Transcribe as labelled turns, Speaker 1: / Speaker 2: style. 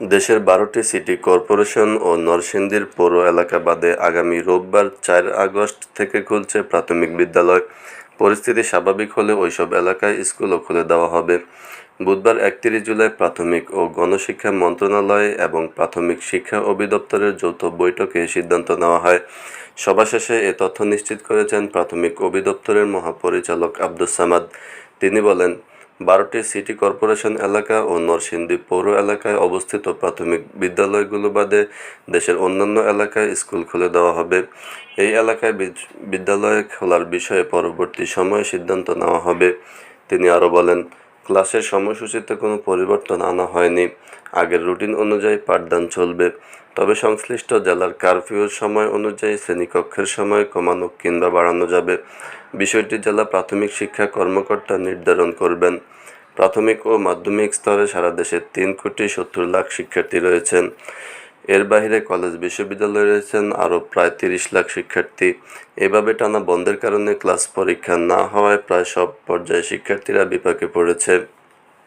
Speaker 1: দেশের বারোটি city corporation ও নরসিংদীর পৌর এলাকা বাদে আগামী রোববার চার আগস্ট থেকে খুলছে প্রাথমিক বিদ্যালয়। পরিস্থিতি স্বাভাবিক হলে ওইসব এলাকায় স্কুলও খুলে দেওয়া হবে। বুধবার একত্রিশ জুলাই প্রাথমিক ও গণশিক্ষা মন্ত্রণালয় এবং প্রাথমিক শিক্ষা অধিদপ্তরের যৌথ বৈঠকে সিদ্ধান্ত নেওয়া হয়। সভা শেষে এ তথ্য নিশ্চিত করেছেন প্রাথমিক অধিদপ্তরের মহাপরিচালক আব্দুস সামাদ। তিনি বলেন বারোটি সিটি কর্পোরেশন এলাকা ও নরসিংদী পৌর এলাকায় অবস্থিত প্রাথমিক বিদ্যালয়গুলো বাদে দেশের অন্যান্য এলাকায় স্কুল খুলে দেওয়া হবে। এই এলাকায় বিদ- বিদ্যালয় খোলার বিষয়ে পরবর্তী সময়ে সিদ্ধান্ত নেওয়া হবে, তিনি আরও বলেন। ক্লাসের সময়সূচিতে কোনো পরিবর্তন আনা হয়নি। আগের রুটিন অনুযায়ী পাঠদান চলবে। তবে সংশ্লিষ্ট জেলার কারফিউর সময় অনুযায়ী শ্রেণীকক্ষের সময় কমানো কিংবা বাড়ানো যাবে। বিষয়টি জেলা প্রাথমিক শিক্ষা কর্মকর্তা নির্ধারণ করবেন। প্রাথমিক ও মাধ্যমিক স্তরে সারা দেশে তিন কোটি সত্তর লাখ শিক্ষার্থী রয়েছেন। এর বাইরে কলেজ বিশ্ববিদ্যালয়ে রয়েছেন আরও প্রায় তিরিশ লাখ শিক্ষার্থী। এভাবে টানা বন্ধের কারণে ক্লাস পরীক্ষা না হওয়ায় প্রায় সব পর্যায়ে শিক্ষার্থীরা বিপাকে পড়েছে।